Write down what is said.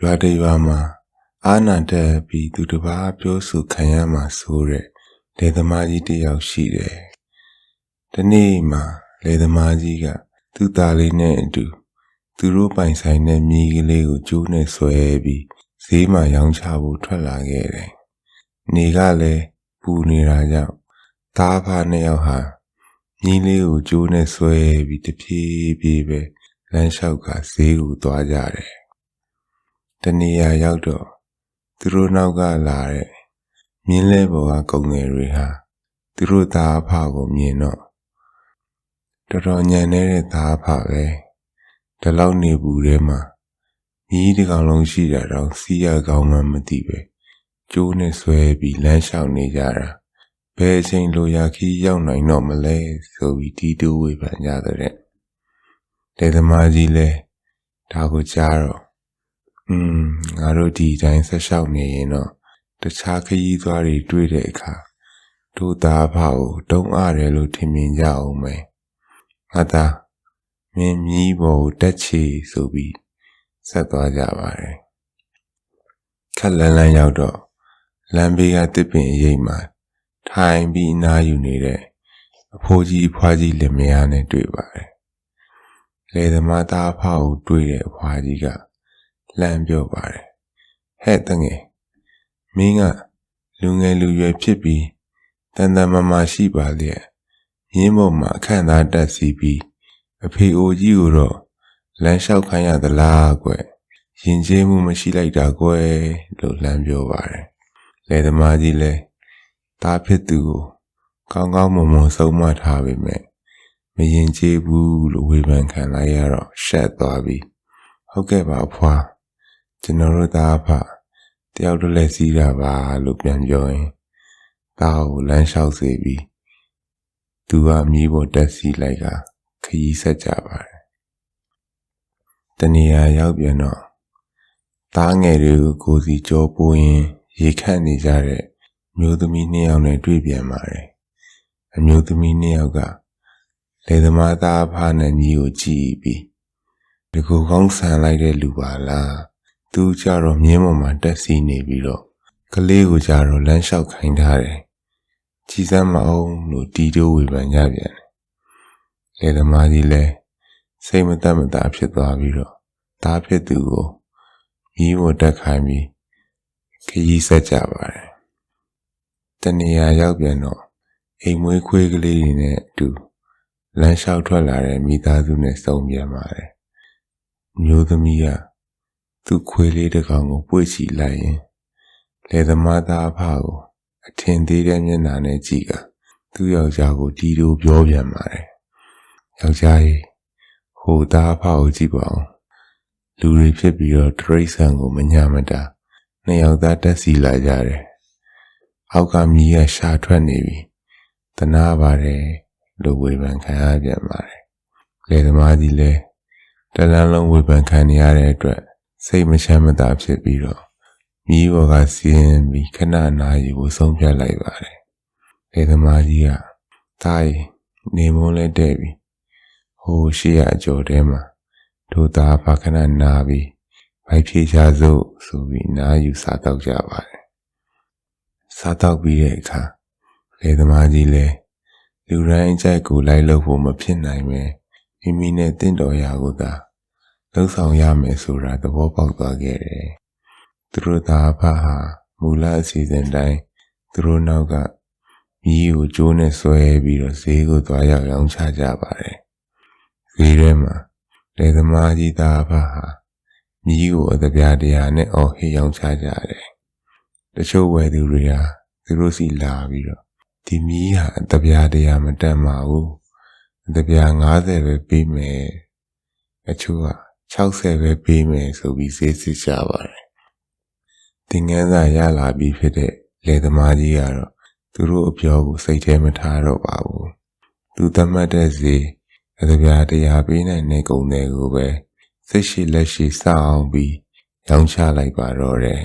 ရွာတစ်ရွာမှာအာနာတက်ပြီးသူတစ်ပါးပြောဆိုခံရမှာဆိုတဲ့လေသမားကြီးတစ်ယောက်ရှိတယ်။ဒီနေ့မှာလေသမားကြီးကသူ့သားလေးနဲ့အတူသူတို့ပိုင်ဆိုင်တဲ့မြေကလေးကိုကျိုးနဲ့ဆွဲပြီးဈေးမှာရောင်းချဖို့ထွက်လာခဲ့တယ်။နေကလည်းပူနေတာကြောင့်သားဖားနှစ်ယောက်ဟာမြေလေးကိုကျိုးနဲ့ဆွဲပြီးတဖြည်းဖြည်းပဲ လမ်းလျှောက်ကဈေးကိုသွားကြတယ်။တနေရာရောက်တော့သူတို့နောက်ကလာတဲ့မြင်းလဲပေါ်ကကုံငယ်တွေဟာသူတို့သားအဖကိုမြင်တော့တော်တော်ညံနေတဲ့သားအဖပဲဒီလောက်နေဘူးထဲမှာမြည်တစ်ကောင်လုံးရှိတာတော့စီးရကောင်းမှမသိပဲကျိုးနဲ့ဆွဲပြီးလမ်းလျှောက်နေကြတာဘယ်အချိန်လိုရာခီးရောက်နိုင်တော့မလဲဆိုပြီးတီးတူးဝေဖန်ကြတဲ့ လေသမားကြီးလဲဒါကိုကြားတော့อืมငါတို့ဒီတိုင်းဆက်လျှောက်နေရင်တော့တခြားခရီးသွားတွေတွေ့တဲ့အခါတို့သားဖကိုတုံးအားတယ်လို့ထင်မြင်ကြအောင်မယ်ငါသားမင်းမြည်ပေါ်ကိုတက်ချီဆိုပြီးဆက်သွားကြပါတယ်ခက်လန်းလန်းရောက်တော့လမ်းဘေးကတစ်ပင်ရိပ်မှာထိုင်ပြီးအနားယူနေတဲ့အဖိုးကြီးအဖွားကြီးလက်မယားနဲ့တွေ့ပါတယ် လေသမားသားဖကိုတွေ့တဲ့အဖွားကြီးကလှမ်းပြောပါတယ်ဟဲ့တငယ်မင်းကလူငယ်လူရွယ်ဖြစ်ပြီးတန်တန်မာမာရှိပါလျက်ရင်းပေါ်မှာအခန့်သားတက်စီပြီးအဖေအိုကြီးကိုတော့လမ်းလျှောက်ခိုင်းရသလားကွရင်ကျေးမှုမရှိလိုက်တာကွယ်လို့လမ်းပြောပါတယ်လေသမားကြီးလဲတားဖြစ်သူကိုကောင်းကောင်းမွန်မွန်ဆုံးမထားပေမဲ့ မရင်ကျေးဘူးလို့ဝေဖန်ခံလိုက်ရတော့ရှက်သွားပြီဟုတ်ကဲ့ပါဖွာကျွန်တော်တို့သားဖတယောက်တည်းလက်စီးတာပါလို့ပြန်ပြောရင်သားကိုလမ်းလျှောက်စေပြီးသူကမြေးပေါ်တက်စီလိုက်ကခရီးဆက်ကြပါတယ်တနေရာရောက်ပြန်တော့သားငယ်တွေကိုကိုစီကြောပိုးရင်ရေခတ်နေကြတဲ့မျိုးသမီးနှစ်ယောက်နဲ့တွေ့ပြန်ပါတယ်အမျိုးသမီးနှစ်ယောက်က လေသမားသားဖားနဲ့ညီကိုကြည့်ပြီးဒီကိုကောင်းဆန်လိုက်တဲ့လူပါလားသူကြတော့မြင်းပေါ်မှာတက်စီနေပြီးတော့ကလေးကိုကြတော့လမ်းလျှောက်ခိုင်းထားတယ်ကြည်စမ်းမအောင်လို့တီတိုးဝေဖန်ကြပြန်တယ်လေသမားကြီးလည်းစိတ်မသက်မသာဖြစ်သွားပြီးတော့သားဖြစ်သူကိုမြည်ပေါ်တက်ခိုင်းပြီးခရီးဆက်ကြပါတယ်တနေရာရောက်ပြန်တော့အိမ်မွေးခွေးကလေးတွေနဲ့အတူ လမ်းလျှောက်ထွက်လာတဲ့မိသားစုနဲ့စုံပြန်ပါတယ်မျိုးသမီးကသူ့ခွေးလေးတစ်ကောင်ကိုပွေ့ချီလိုက်ရင်လေသမားသားအဖကိုအထင်သေးတဲ့မျက်နှာနဲ့ကြည့်ကသူ့ယောက်ျားကိုဒီလိုပြောပြန်ပါတယ်ယောက်ျားကြီးဟိုသားအဖကိုကြည့်ပါဦးလူတွေဖြစ်ပြီးတော့တရိษံကိုမညာမတာနှစ်ယောက်သားတက်စီလာကြတယ်အောက်ကမြည်ရရှာထွက်နေပြီတနာပါတယ် လို့ဝေဖန်ခံရပြန်ပါတယ်လေသမားကြီးလည်းတလန်းလုံးဝေဖန်ခံနေရတဲ့အတွက်စိတ်မချမ်းမသာဖြစ်ပြီးတော့မြည်ဘော်ကစီးရင်ပြီးခဏနာယူကိုဆုံးဖြတ်လိုက်ပါတယ်လေသမားကြီးကတားရင်နေမုန်းလဲတဲ့ပြီဟိုရှိရအကျော်ထဲမှာတို့သားဖခဏနာပြီးဘိုက်ဖြေချစို့ဆိုပြီးနာယူစားတော့ကြပါတယ်စားတော့ပြီးတဲ့အခါလေသမားကြီးလဲ လူတိုင်းအကြိုက်ကိုလိုက်လို့ဖို့မဖြစ်နိုင်ပဲမိမိနဲ့တင့်တော်ရာကိုသာလှုပ်ဆောင်ရမယ်ဆိုတာသဘောပေါက်သွားခဲ့တယ်သူတို့သားဖဟာမူလအစီအစဉ်တိုင်းသူတို့နောက်ကမြည်ကိုကျိုးနဲ့ဆွဲပြီးတော့ဈေးကိုသွားရောက်ရောင်းချကြပါတယ်ဈေးထဲမှာလေသမားကြီးသားဖဟာမြည်ကိုအတပြားတရားနဲ့အော်ဟေးရောင်းချကြတယ်တချို့ဝယ်သူတွေဟာသူတို့စီလာပြီးတော့ ဒီမီးဟာအတပြားတရားမတန်ပါဘူးအတပြား90ပဲပေးမယ်အချို့က60ပဲပေးမယ်ဆိုပြီးဈေးစစ်ကြပါတယ်သင်ငန်းစာရလာပြီးဖြစ်တဲ့လယ်သမားကြီးကတော့သူတို့အပြောကိုစိတ်ထဲမထားတော့ပါဘူးသူသတ်မှတ်တဲ့ဈေးအတပြားတရားပေးနိုင်တဲ့ကုန်တွေကိုပဲစိတ်ရှိလက်ရှိစအောင်ပြီးရောင်းချလိုက်ပါတော့တယ်